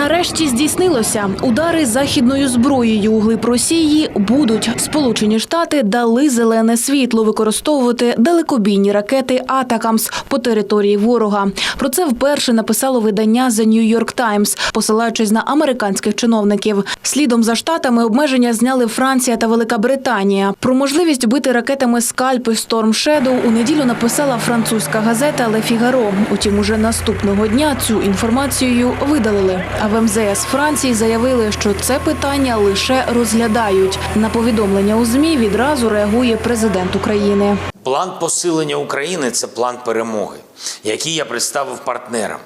Нарешті здійснилося. Удари західною зброєю у глиб Росії будуть. Сполучені Штати дали зелене світло використовувати далекобійні ракети Атакамс по території ворога. Про це вперше написало видання The New York Times, посилаючись на американських чиновників. Слідом за штатами обмеження зняли Франція та Велика Британія. Про можливість бити ракетами скальпи Storm Shadow у неділю написала французька газета Le Figaro. Утім, уже наступного дня цю інформацію видалили. В МЗС Франції заявили, що це питання лише розглядають. На повідомлення у змі відразу реагує президент України. План посилення України це план перемоги, який я представив партнерам.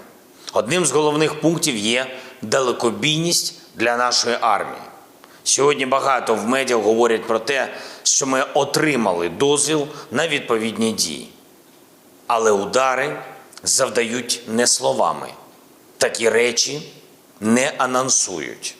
Одним з головних пунктів є далекобійність для нашої армії. Сьогодні багато в медіа говорять про те, що ми отримали дозвіл на відповідні дії. Але удари завдають не словами. Такі речі не анонсують.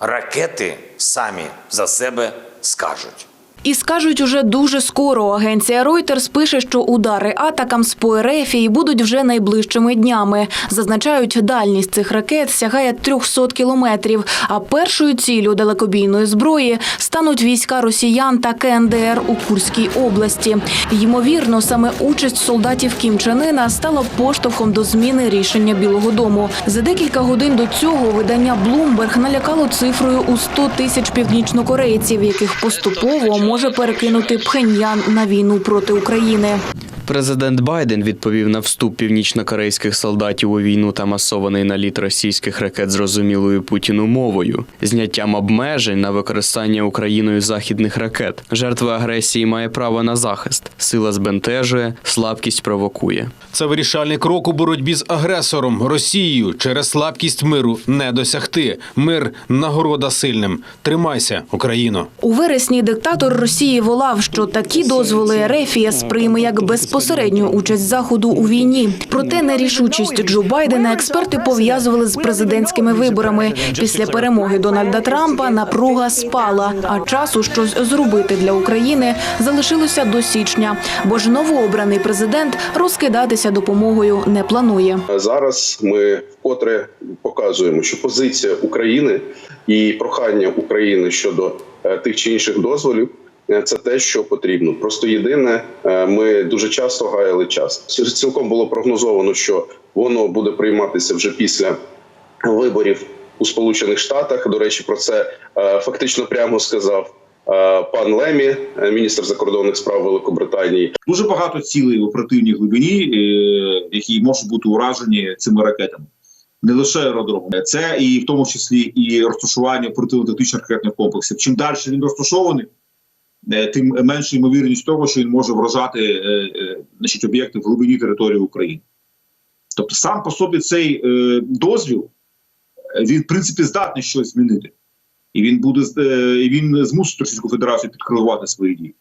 Ракети самі за себе скажуть. І скажуть уже дуже скоро. Агенція Reuters пише, що удари атакам з по Ерефії будуть вже найближчими днями. Зазначають, дальність цих ракет сягає 300 кілометрів. А першою ціллю далекобійної зброї стануть війська росіян та КНДР у Курській області. Ймовірно, саме участь солдатів Кім Чен Ына стала поштовхом до зміни рішення Білого Дому. За декілька годин до цього видання Bloomberg налякало цифрою у 100 тисяч північнокорейців, яких поступово може перекинути Пхеньян на війну проти України. Президент Байден відповів на вступ північнокорейських солдатів у війну та масований наліт російських ракет зрозумілою Путіну мовою, зняттям обмежень на використання Україною західних ракет. Жертва агресії має право на захист. Сила збентежує, слабкість провокує. Це вирішальний крок у боротьбі з агресором Росією через слабкість миру не досягти. Мир нагорода сильним. Тримайся, Україно. У вересні диктатор Росії волав, що такі дозволи Ерефія сприйме як безпосередню участь заходу у війні. Проте нерішучість Джо Байдена експерти пов'язували з президентськими виборами. Після перемоги Дональда Трампа напруга спала, а часу щось зробити для України залишилося до січня, бо ж новообраний президент розкидатися допомогою не планує. Зараз ми вкотре показуємо, що позиція України і прохання України щодо е, тих чи інших дозволів це те, що потрібно. Просто єдине, е, ми дуже часто гаяли час. Цілком було прогнозовано, що воно буде прийматися вже після виборів у Сполучених Штатах. До речі, про це е, фактично прямо сказав е, пан Лемі, е, міністр закордонних справ Великобританії. дуже багато цілей в оперативній глибині, е, які можуть бути уражені цими ракетами. Не лише аеродромом, це і в тому числі і розташування протитактичних ракетних комплексів. Чим далі він розташований, е, тим менша ймовірність того, що він може вражати е, е, значить, об'єкти в глибині території України. Тобто, сам по собі цей е, дозвіл е, він в принципі здатний щось змінити, і він буде е, і він змусить Російську Федерацію підкривати свої дії.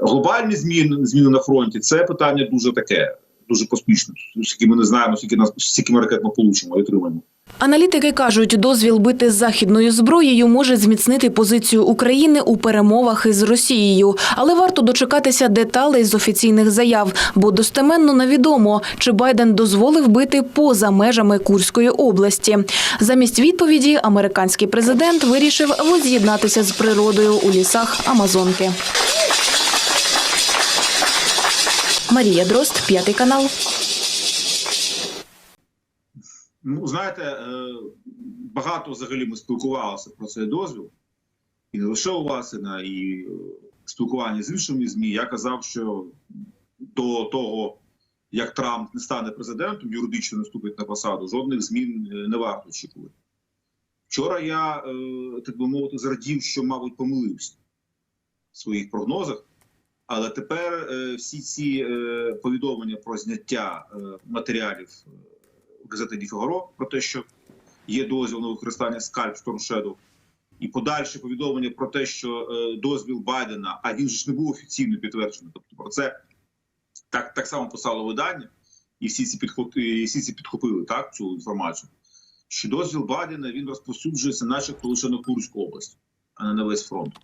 Глобальні зміни зміни на фронті це питання дуже таке, дуже поспішне. Скільки ми не знаємо, скільки нас скільки ми ракет ми получимо і отримаємо. Аналітики кажуть, дозвіл бити західною зброєю може зміцнити позицію України у перемовах із Росією. Але варто дочекатися деталей з офіційних заяв, бо достеменно невідомо, чи Байден дозволив бити поза межами Курської області. Замість відповіді американський президент вирішив воз'єднатися з природою у лісах Амазонки. Марія Дрозд, п'ятий канал. Ну, знаєте, е, багато взагалі ми спілкувалися про цей дозвіл, і не лише у вас, і е, спілкуванні з іншими ЗМІ. Я казав, що до того, як Трамп не стане президентом, юридично не вступить на посаду, жодних змін е, не варто очікувати. Вчора я, так би мовити, зрадів, що, мабуть, помилився в своїх прогнозах. Але тепер е, всі ці е, повідомлення про зняття е, матеріалів газети Ді Фігаро про те, що є дозвіл на використання скальп Storm Shadow, і подальше повідомлення про те, що дозвіл Байдена, а він ж не був офіційно підтверджений. Тобто про це так, так само писало видання, і всі ці і всі ці підхопили так цю інформацію. Що дозвіл Байдена він розповсюджується, начебто лише на Курську область, а не на весь фронт.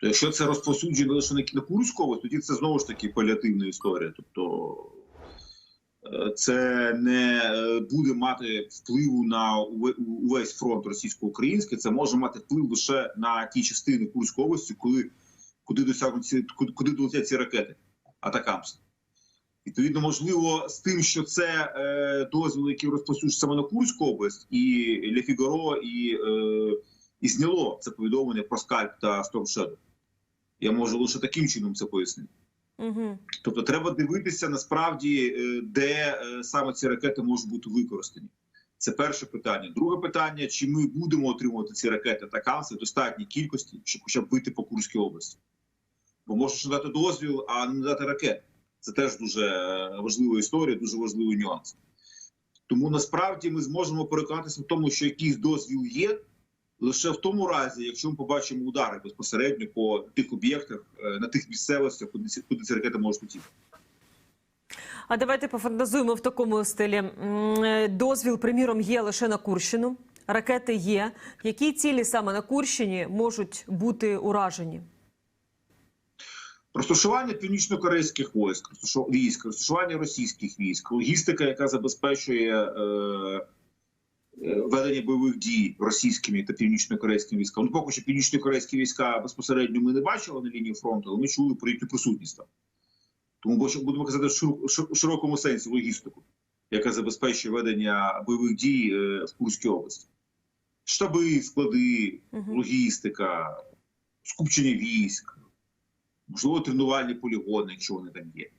Тобто, якщо це розповсюдження лише на Курську тоді це знову ж таки паліативна історія. Тобто е, це не е, буде мати впливу на увесь фронт російсько-український. Це може мати вплив лише на ті частини Курської області, коли куди досягнуть ці куди, долетять ці ракети Атакамс. Відповідно, можливо, з тим, що це е, дозвіл, який розповсюджується саме на Курську область, і Ле Фігаро, і, е, і зняло це повідомлення про скальп та Storm Shadow. Я можу лише таким чином це пояснити. Угу. Тобто, треба дивитися насправді, е, де е, саме ці ракети можуть бути використані. Це перше питання. Друге питання: чи ми будемо отримувати ці ракети та камси в достатній кількості, щоб хоча б вийти по Курській області? Бо можеш дати дозвіл, а не дати ракет. Це теж дуже е, важлива історія, дуже важливий нюанс. Тому насправді ми зможемо переконатися в тому, що якийсь дозвіл є, лише в тому разі, якщо ми побачимо удари безпосередньо по тих об'єктах е, на тих місцевостях, куди ці, ракети можуть летіти. А давайте пофантазуємо в такому стилі. Е, Дозвіл, приміром, є лише на Курщину. Ракети є. Які цілі саме на Курщині можуть бути уражені? Розташування північно-корейських військ, військ, розташування російських військ, логістика, яка забезпечує е, е, ведення бойових дій російськими та північно-корейськими військами. Ну, поки що північно-корейські війська безпосередньо ми не бачили на лінії фронту, але ми чули про їхню присутність там. Тому будемо казати в широкому сенсі логістику, яка забезпечує ведення бойових дій е, в Курській області. Штаби, склади, логістика, скупчення військ, можливо, тренувальні полігони, якщо вони там є.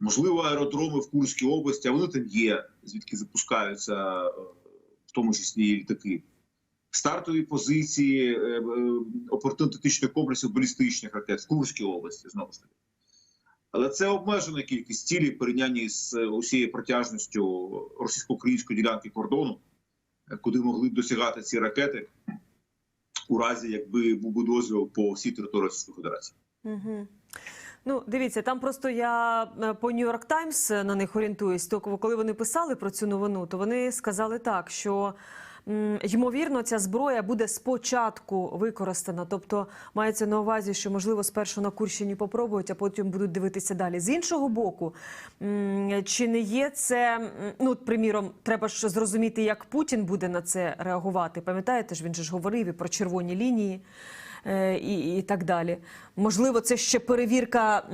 Можливо, аеродроми в Курській області, а вони там є, звідки запускаються, е, тому числі і літаки. Стартові позиції е, е, комплексів балістичних ракет в Курській області, знову ж таки. Але це обмежена кількість цілей в порівнянні з е, усією протяжністю російсько-української ділянки кордону, е, куди могли б досягати ці ракети у разі, якби був би дозвіл по всій території Російської Федерації. Угу. Ну, дивіться, там просто я е, по Нью-Йорк Таймс на них орієнтуюсь. То коли вони писали про цю новину, то вони сказали так, що ймовірно ця зброя буде спочатку використана. Тобто мається на увазі, що можливо спершу на Курщині попробують, а потім будуть дивитися далі. З іншого боку, чи не є це ну, приміром, треба ж зрозуміти, як Путін буде на це реагувати. Пам'ятаєте ж, він же ж говорив і про червоні лінії е, і, і так далі. Можливо, це ще перевірка,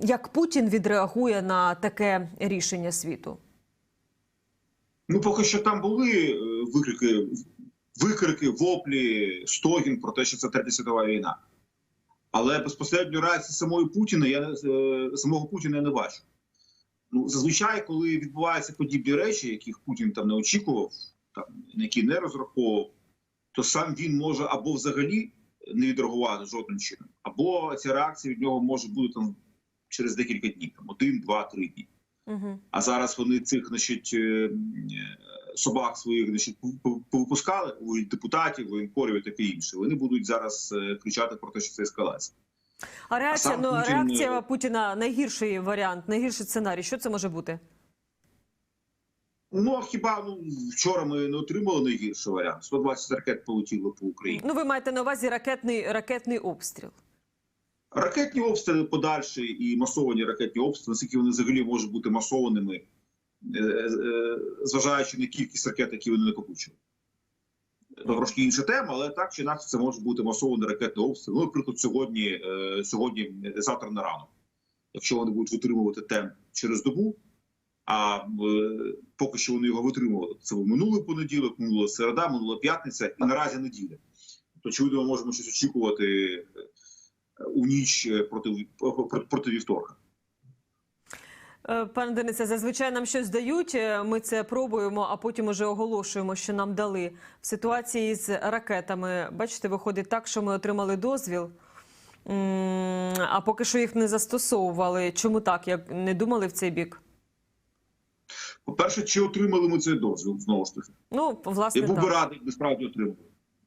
як Путін відреагує на таке рішення світу. Ну, поки що там були е, викрики, викрики, воплі, стогін про те, що це третя світова війна. Але безпосередньо реакції самої Путіна я е, самого Путіна я не бачу. Ну, зазвичай, коли відбуваються подібні речі, яких Путін там не очікував, там, на які не розраховував, то сам він може або взагалі не відреагувати жодним чином, або ця реакція від нього може бути там через декілька днів, там один, два, три дні. Угу. А зараз вони цих значить, е, е, собак своїх значить, пов- повипускали у депутатів, воєнкорів і таке інше. Вони будуть зараз е, кричати про те, що це ескалація. А реакція, сам ну, Путін, реакція Путіна найгірший варіант, найгірший сценарій. Що це може бути? Ну а хіба ну вчора ми не отримали найгірший варіант? 120 ракет полетіло по Україні. Ну, ви маєте на увазі ракетний, ракетний обстріл. Ракетні обстріли подальші і масовані ракетні обстріли, наскільки вони взагалі можуть бути масованими, е, е, зважаючи на кількість ракет, які вони накопичують. Це трошки інша тема, але так чи інакше це може бути масований ракетний обстріл. Ну, наприклад, сьогодні, е, сьогодні, завтра на ранок. Якщо вони будуть витримувати темп через добу, а е, поки що вони його витримували. Це був минулий понеділок, минула середа, минула п'ятниця і наразі неділя. То очевидно, ми можемо щось очікувати е, у ніч е, проти, проти, вівторка. Пане Денисе, зазвичай нам щось дають, ми це пробуємо, а потім уже оголошуємо, що нам дали. В ситуації з ракетами, бачите, виходить так, що ми отримали дозвіл, а поки що їх не застосовували. Чому так? Як не думали в цей бік? По-перше, чи отримали ми цей дозвіл знову ж таки? Ну, власне, Я був би радий, якби справді отримали.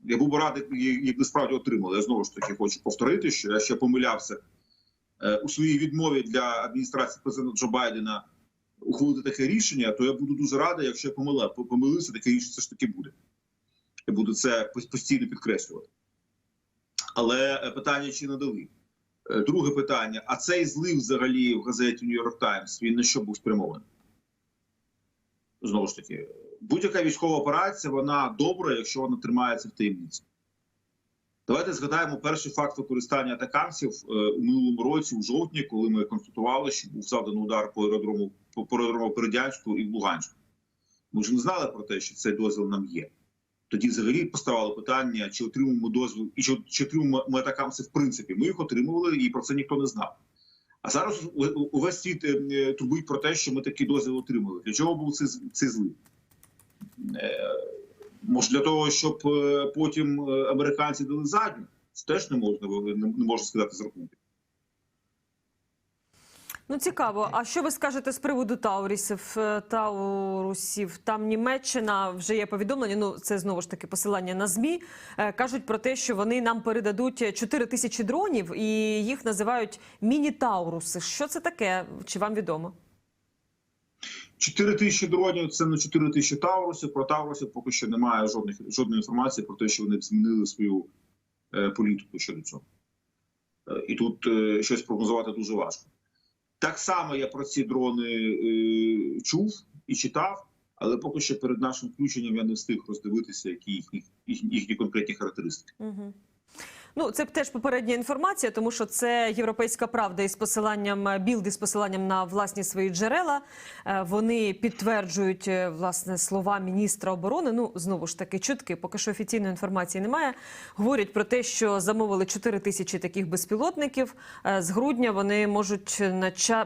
Я був би радий, якби справді отримали. Я знову ж таки хочу повторити, що я ще помилявся е, у своїй відмові для адміністрації президента Джо Байдена ухвалити таке рішення, то я буду дуже радий, якщо я помила, помилився, таке рішення все ж таки буде. Я буду це постійно підкреслювати. Але е, питання чи надали. Е, Друге питання: а цей злив взагалі в газеті New York Times, він на що був спрямований? Знову ж таки, будь-яка військова операція вона добра, якщо вона тримається в таємниці. Давайте згадаємо перший факт використання атакамців е, у минулому році, у жовтні, коли ми констатували, що був завданий удар по аеродрому по, аеродрому Бердянську і в Луганську. Ми ж не знали про те, що цей дозвіл нам є. Тоді взагалі поставили питання, чи отримуємо дозвіл, і чи, чи отримуємо ми атакамси в принципі. Ми їх отримували, і про це ніхто не знав. А зараз увесь світ е, е, турбують про те, що ми такий дозвіл отримали. Для чого був цей, злив? Е, може, для того, щоб потім американці дали задню? Це теж не можна не, можна сказати з рахунку. Ну цікаво. А що ви скажете з приводу Таурісів? Е, Таурусів? Там Німеччина вже є повідомлення. Ну це знову ж таки посилання на змі. Е, Кажуть про те, що вони нам передадуть 4 тисячі дронів, і їх називають міні-тауруси. Що це таке? Чи вам відомо? 4 тисячі дронів це не 4 тисячі Таурусів. Про Таурусів поки що немає жодних жодної інформації про те, що вони змінили свою е, політику щодо цього. Е, і тут е, щось прогнозувати дуже важко. Так само я про ці дрони е, чув і читав, але поки що перед нашим включенням я не встиг роздивитися, які їхні, їхні, конкретні характеристики. Угу. Ну, це теж попередня інформація, тому що це європейська правда із посиланням білди з посиланням на власні свої джерела. Е, Вони підтверджують е, власне слова міністра оборони. Ну знову ж таки, чутки, поки що офіційної інформації немає. Говорять про те, що замовили 4 тисячі таких безпілотників. Е, З грудня вони можуть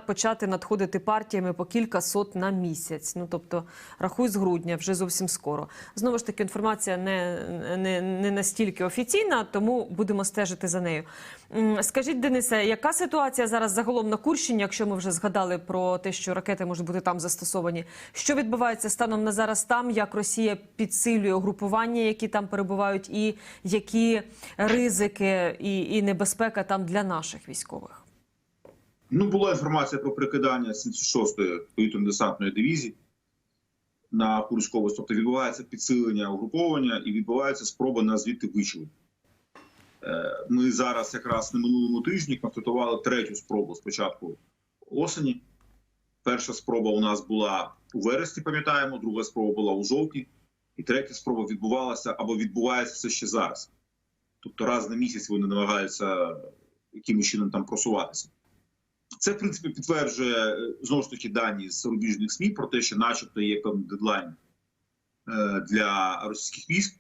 почати надходити партіями по кілька сот на місяць. Ну тобто, рахуй з грудня, вже зовсім скоро. Знову ж таки, інформація не, не, не настільки офіційна, тому будемо стежити за нею. Скажіть, Денисе, яка ситуація зараз загалом на Курщині, якщо ми вже згадали про те, що ракети можуть бути там застосовані? Що відбувається станом на зараз там? Як Росія підсилює угрупування, які там перебувають, і які ризики і, і небезпека там для наших військових? Ну, була інформація про прикидання 76-ї повітряно-десантної дивізії на Курську область. Тобто відбувається підсилення угруповання і відбувається спроба на звідти вичавити. Е, Ми зараз якраз на минулому тижні констатували третю спробу спочатку осені. Перша спроба у нас була у вересні, пам'ятаємо, друга спроба була у жовтні, і третя спроба відбувалася або відбувається все ще зараз. Тобто раз на місяць вони намагаються якимось чином там просуватися. Це, в принципі, підтверджує е, знову ж таки дані з зарубіжних СМІ про те, що, начебто, є певний дедлайн е, для російських військ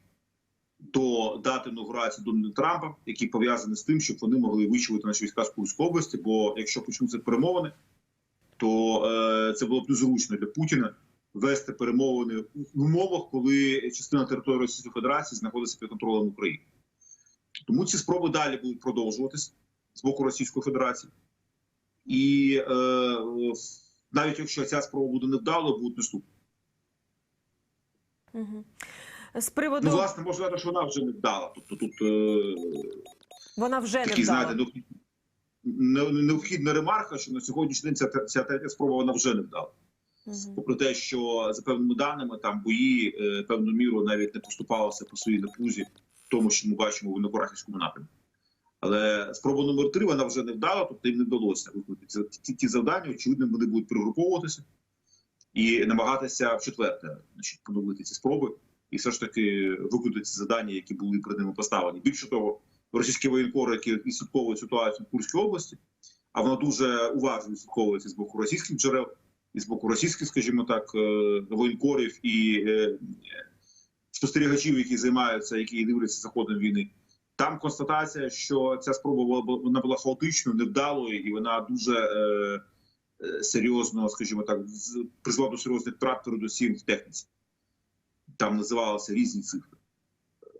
до дати інаугурації Дональда Трампа, який пов'язаний з тим, щоб вони могли вичувати наші війська з Курської області. Бо якщо почнуться перемовини, то е, це було б незручно для Путіна вести перемовини в умовах, коли частина території Російської Федерації знаходиться під контролем України. Тому ці спроби далі будуть продовжуватися з боку Російської Федерації. І е, навіть якщо ця спроба буде невдалою, будуть наступні. Угу. З приводу Ну, власне, можна сказати, що вона вже не вдала. Тобто тут е, вона вже не такі, вдала. знаєте, необхід- необхідна ремарка, що на сьогоднішній день ця, ця третя спроба вона вже не вдала. Мгм. Попри те, що за певними даними там бої е, певну міру навіть не поступалося по своїй напрузі, в тому, що ми бачимо в Виноградівському напрямку. Але спроба номер три вона вже не вдала, тобто їм не вдалося виконати ці, ці, ті завдання. Очевидно, вони будуть перегруповуватися і намагатися в четверте значить, поновити ці спроби і все ж таки виконати ці завдання, які були перед ними поставлені. Більше того, російські воєнкори, які відслідковують ситуацію в Курській області, а вона дуже уважно відслідковується з боку російських джерел і з боку російських, скажімо так, е, воєнкорів і е, спостерігачів, які займаються, які дивляться за ходом війни. Там констатація, що ця спроба була вона була хаотичною, невдалою, і вона дуже е, е, серйозно, скажімо так, призвела до серйозних втрат передусім в техніці. Там називалися різні цифри: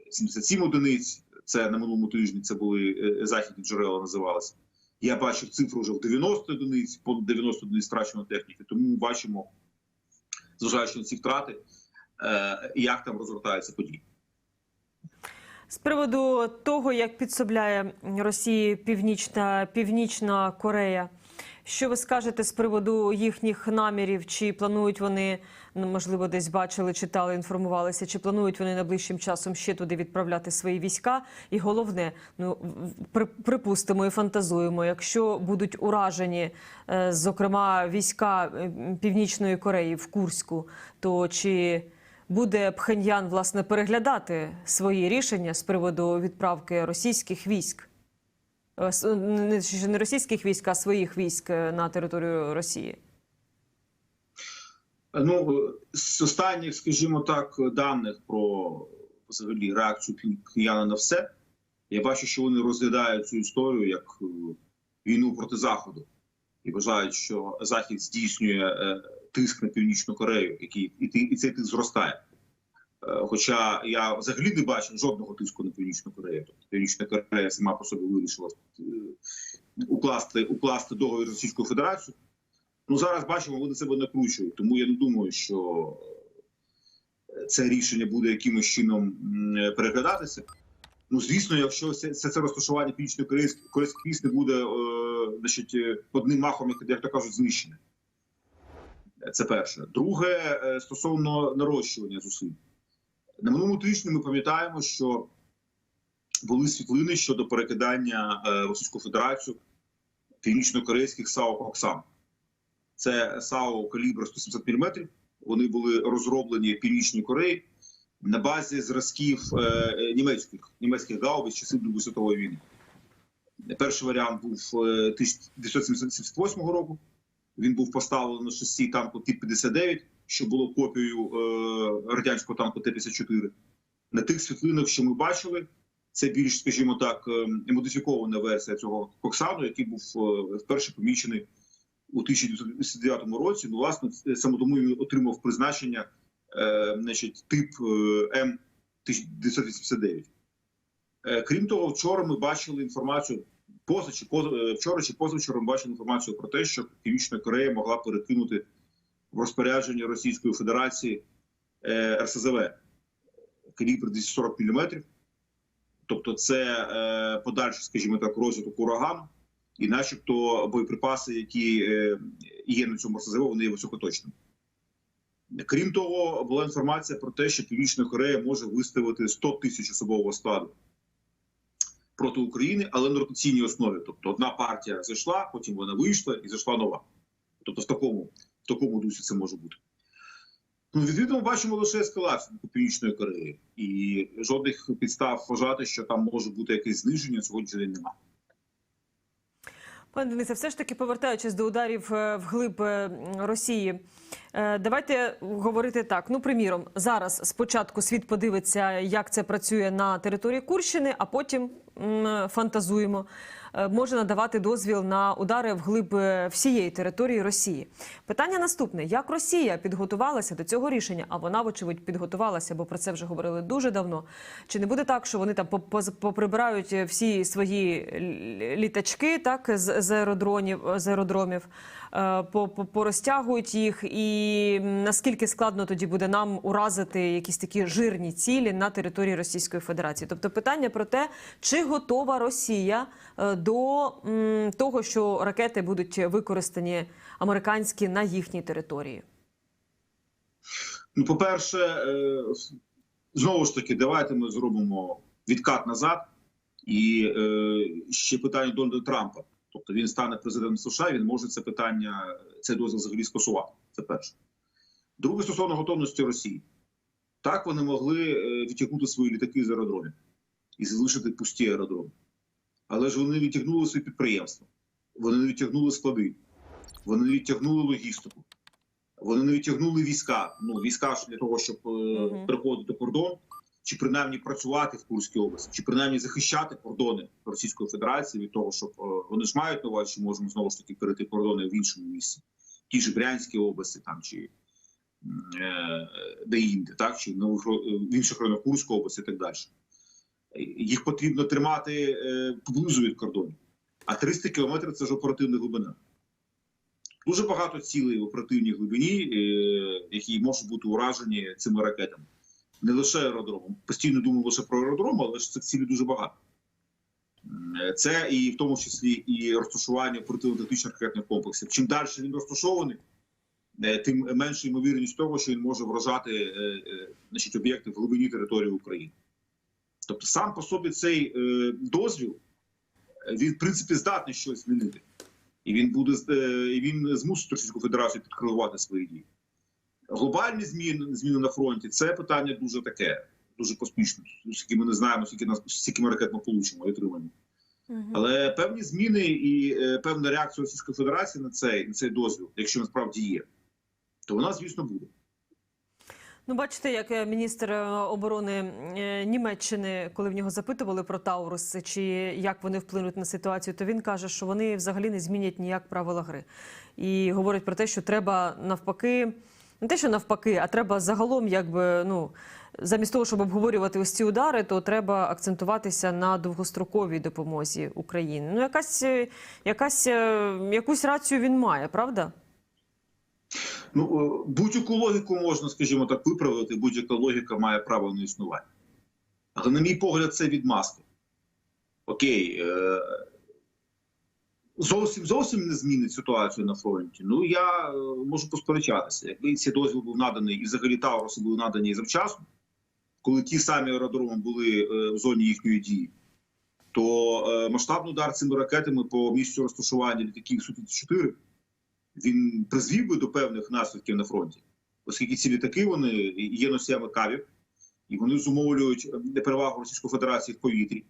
77 одиниць. Це на минулому тижні. Це були е, західні джерела, називалися. Я бачив цифру вже в 90 одиниць, понад 90 одиниць втрачено техніки. Тому ми бачимо, зважаючи на ці втрати, е, як там розгортаються події. З приводу того, як підсобляє Росії Північна, Північна Корея, Що ви скажете з приводу їхніх намірів? Чи планують вони, ну, можливо, десь бачили, читали, інформувалися, чи планують вони найближчим часом ще туди відправляти свої війська? І головне, ну припустимо і фантазуємо, якщо будуть уражені, е, зокрема, війська е, Північної Кореї в Курську, то чи буде Пхеньян власне переглядати свої рішення з приводу відправки російських військ? Е, не, російських військ, а своїх військ е, на територію Росії. Ну, з останніх, скажімо так, даних про взагалі реакцію кияна на все, я бачу, що вони розглядають цю історію як е, війну проти Заходу і вважають, що Захід здійснює тиск на Північну Корею, який і цей тиск зростає. Е, Хоча я взагалі не бачу жодного тиску на Північну Корею. Тобто Північна Корея сама по собі вирішила е, укласти, укласти договір з Російською Федерацією. Ну зараз бачимо, вони себе накручують. Тому я не думаю, що е, це рішення буде якимось чином переглядатися. Ну, звісно, якщо це, це, розташування північної корейських військ не буде е, значить, одним махом, як, як то кажуть, знищене. Це перше. Друге, стосовно нарощування зусиль. На минулому тижні ми пам'ятаємо, що були світлини щодо перекидання е, Російську Федерацію північно-корейських САУ Оксан. Це САУ калібру 170 мм. Вони були розроблені Північній Кореї на базі зразків е, німецьких німецьких гаубиць часів Другої світової війни. Перший варіант був е, 1978 року. Він був поставлений на шасі танку Т-59, що було копією е, радянського танку Т-54. На тих світлинах, що ми бачили, це більш, скажімо так, е, модифікована версія цього Коксану, який був е, вперше помічений у 1989 році. Ну, власне, тому він отримав призначення, е, значить, тип е, М 1989. Е, крім того, вчора ми бачили інформацію. Поза чи поза вчора чи позавчора ми бачили інформацію про те, що Північна Корея могла перекинути в розпорядження Російської Федерації е, РСЗВ калібр 240 мм. Тобто, це е, подальший, скажімо так, розвиток урагану, і, начебто, боєприпаси, які е, є на цьому РСЗВ, вони є високоточними. Крім того, була інформація про те, що Північна Корея може виставити 100 тисяч особового складу проти України, але на ротаційній основі. Тобто одна партія зайшла, потім вона вийшла і зайшла нова. Тобто в такому, в такому дусі це може бути. Ну, відповідно, бачимо лише ескалацію Північної Кореї, і жодних підстав вважати, що там може бути якесь зниження сьогодні немає. Пане Денисе, все ж таки повертаючись до ударів е, вглиб е, Росії, е, давайте говорити так. Ну, приміром, зараз спочатку світ подивиться, як це працює на території Курщини, а потім фантазуємо. Е, Може надавати дозвіл на удари вглиб е, всієї території Росії. Питання наступне: як Росія підготувалася до цього рішення? А вона, вочевидь, підготувалася, бо про це вже говорили дуже давно. Чи не буде так, що вони там поприбирають всі свої літачки, так з, аеродронів з аеродромів, е, порозтягують їх, і наскільки складно тоді буде нам уразити якісь такі жирні цілі на території Російської Федерації? Тобто питання про те, чи готова Росія е, до того, що ракети будуть використані американські на їхній території? Ну, по-перше, е, знову ж таки, давайте ми зробимо відкат назад. І е, ще питання Дональда Трампа. Тобто він стане президентом США, він може це питання, це дозвіл взагалі скасувати. Це перше. Друге, стосовно готовності Росії. Так вони могли е, відтягнути свої літаки з аеродромів і залишити пусті аеродроми. Але ж вони відтягнули свої підприємства, вони не відтягнули склади, вони не відтягнули логістику. Вони не відтягнули війська. Ну війська ж для того, щоб е, Мгм. переходити кордон, чи принаймні працювати в Курській області, чи принаймні захищати кордони Російської Федерації від того, щоб е, вони ж мають на увазі, що можемо знову ж таки перейти кордони в іншому місці, в тій же Брянській області, там чи е, де інде, так чи в інших районах Курської області, і так далі. Їх потрібно тримати е, поблизу від кордонів. А 300 кілометрів це ж оперативна глибина. Дуже багато цілей в оперативній глибині, які можуть бути уражені цими ракетами. Не лише аеродромом. Постійно думаю лише про аеродром, але ж цих цілей дуже багато. Е, Це і в тому числі і розташування протитехнічних ракетних комплексів. Чим далі він розташований, е, тим менша ймовірність того, що він може вражати е, значить, об'єкти в глибині території України. Тобто, сам по собі цей дозвіл він в принципі здатний щось змінити, і він буде і він змусить Російську Федерацію підкоригувати свої дії. Глобальні зміни зміни на фронті це питання дуже таке, дуже поспішне. Скільки ми не знаємо, скільки нас скільки ми ракет ми получимо і отримаємо. Але певні зміни і е, певна реакція Російської Федерації на цей на цей дозвіл, якщо насправді є, то вона, звісно, буде. Ну, бачите, як е, міністр е, оборони е, Німеччини, коли в нього запитували про Таурус, чи як вони вплинуть на ситуацію, то він каже, що вони взагалі не змінять ніяк правила гри. І говорить про те, що треба навпаки, не те, що навпаки, а треба загалом, якби ну. Замість того, щоб обговорювати ось ці удари, то треба акцентуватися на довгостроковій допомозі Україні. Ну, якась, е, якась, е, якусь рацію він має, правда? Ну, е, будь-яку логіку можна, скажімо так, виправити, будь-яка логіка має право на існування. Але, на мій погляд, це відмазки. Окей, зовсім зовсім не змінить ситуацію на фронті. Ну, я е, можу посперечатися. Якби цей дозвіл був наданий, і взагалі Тауруси були надані завчасно, коли ті самі аеродроми були е, в зоні їхньої дії, то е, масштабний удар цими ракетами по місцю розташування літаків Су-34 він призвів би до певних наслідків на фронті, оскільки ці літаки вони є носіями кавів, і вони зумовлюють перевагу Російської Федерації в повітрі.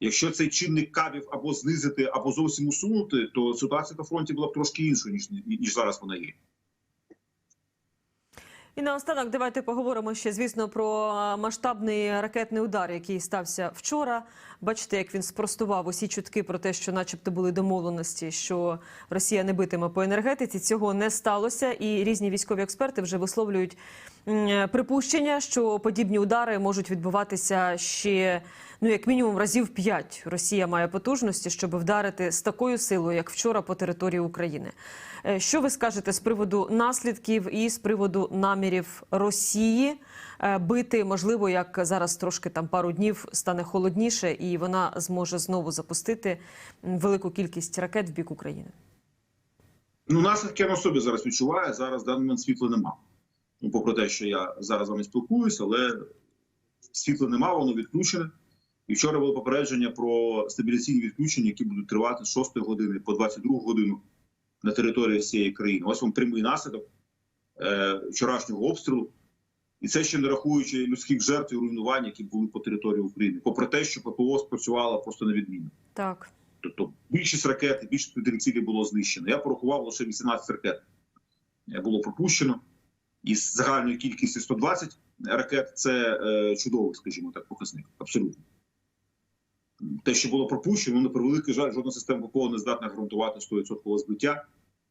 Якщо цей чинник кабів або знизити, або зовсім усунути, то ситуація на фронті була б трошки іншою, ніж, ніж зараз вона є. І наостанок давайте поговоримо ще, звісно, про масштабний ракетний удар, який стався вчора. Бачите, як він спростував усі чутки про те, що, начебто, були домовленості, що Росія не битиме по енергетиці. Цього не сталося, і різні військові експерти вже висловлюють припущення, що подібні удари можуть відбуватися ще ну як мінімум разів п'ять. Росія має потужності, щоб вдарити з такою силою, як вчора, по території України. Е, Що ви скажете з приводу наслідків і з приводу намірів Росії е, бити, можливо, як зараз трошки там пару днів стане холодніше, і вона зможе знову запустити велику кількість ракет в бік України? Ну, наслідки на собі зараз відчуваю. Зараз в даний момент світла нема. Ну, попри те, що я зараз з вами спілкуюся, але світла нема, воно відключене. І вчора було попередження про стабіляційні відключення, які будуть тривати з 6 години по 22 годину на території всієї країни. Ось вам прямий наслідок е, вчорашнього обстрілу. І це ще не рахуючи людських жертв і руйнувань, які були по території України, попри те, що ППО спрацювала просто на відміну. Так. Тобто більшість ракет, більшість повітряних було знищено. Я порахував лише 18 ракет е, було пропущено. Із загальної кількості 120 ракет це е, чудовий, скажімо так, показник. Абсолютно. Те, що було пропущено, на превеликий жаль, жодна система ППО не здатна гарантувати 100% збиття,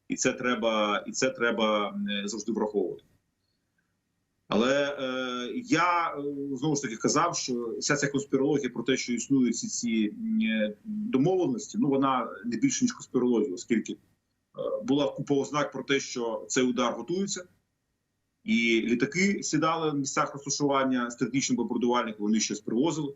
і це треба, і це треба е, завжди враховувати. Але е, я е, знову ж таки казав, що вся ця конспірологія про те, що існують всі ці домовленості, ну вона не більше ніж конспірологія, оскільки е, була купа ознак про те, що цей удар готується, і літаки сідали в місцях розташування стратегічних бомбардувальників, вони щось привозили.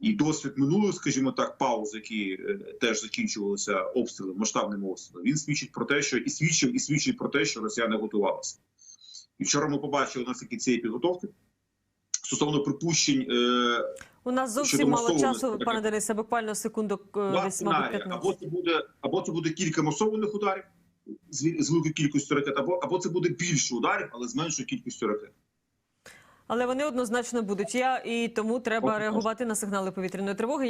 І досвід минулих, скажімо так, пауз, які е, теж закінчувалися обстрілами, масштабними обстрілами, він свідчить про те, що і свідчив, і свідчить про те, що росіяни готувалися. І вчора ми побачили наслідки цієї підготовки. Стосовно припущень, е, У нас зовсім мало часу, пане Денисе, буквально секунду, десь, мабуть, 15. або це буде, або це буде кілька масованих ударів з, великою кількістю ракет, або, або це буде більше ударів, але з меншою кількістю ракет. Але вони однозначно будуть. Я і тому треба реагувати на сигнали повітряної тривоги.